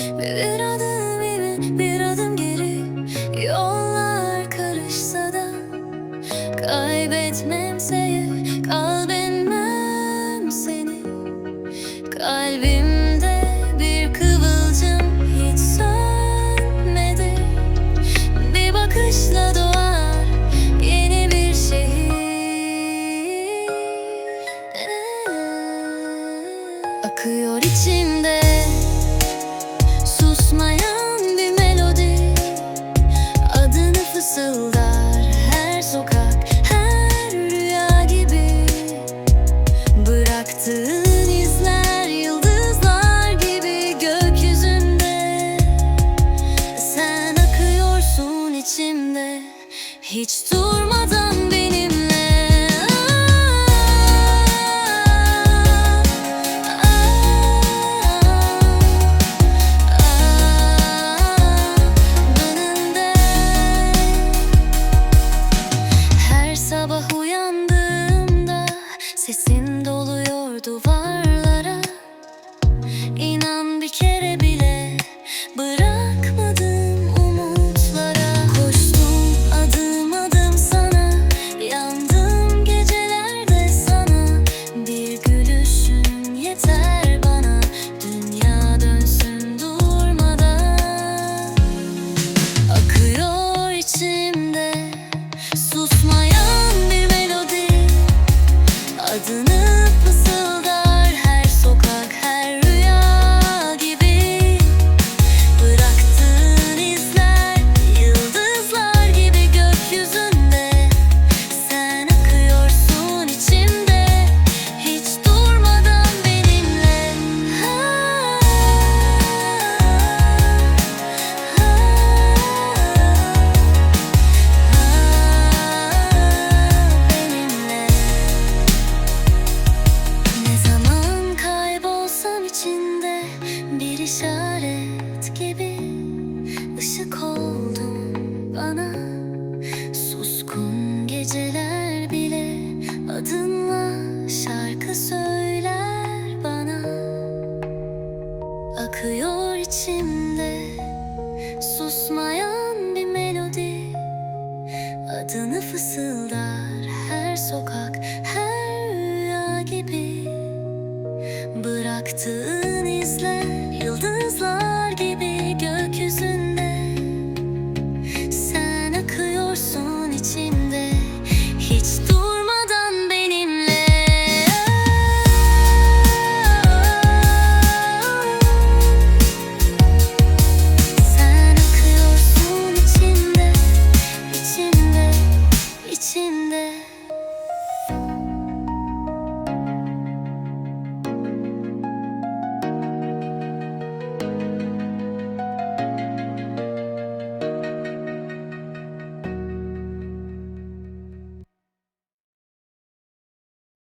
Bir adım ileri bir adım geri. Yollar karışsa da Kaybetmem seni Kalbetmem seni. Kalbimde bir kıvılcım hiç sönmedi. Bir bakışla doğar yeni bir şehir. Akıyor içimde Hiç durmadan benimle. Önünde her sabah uyandığımda sesin doluyor duvarlara işaret gibi ışık oldun bana. Suskun geceler bile adınla şarkı söyler bana. Akıyor içimde susmayan bir melodi. Adını fısıldar her sokak her rüya gibi. Bıraktığı içinde.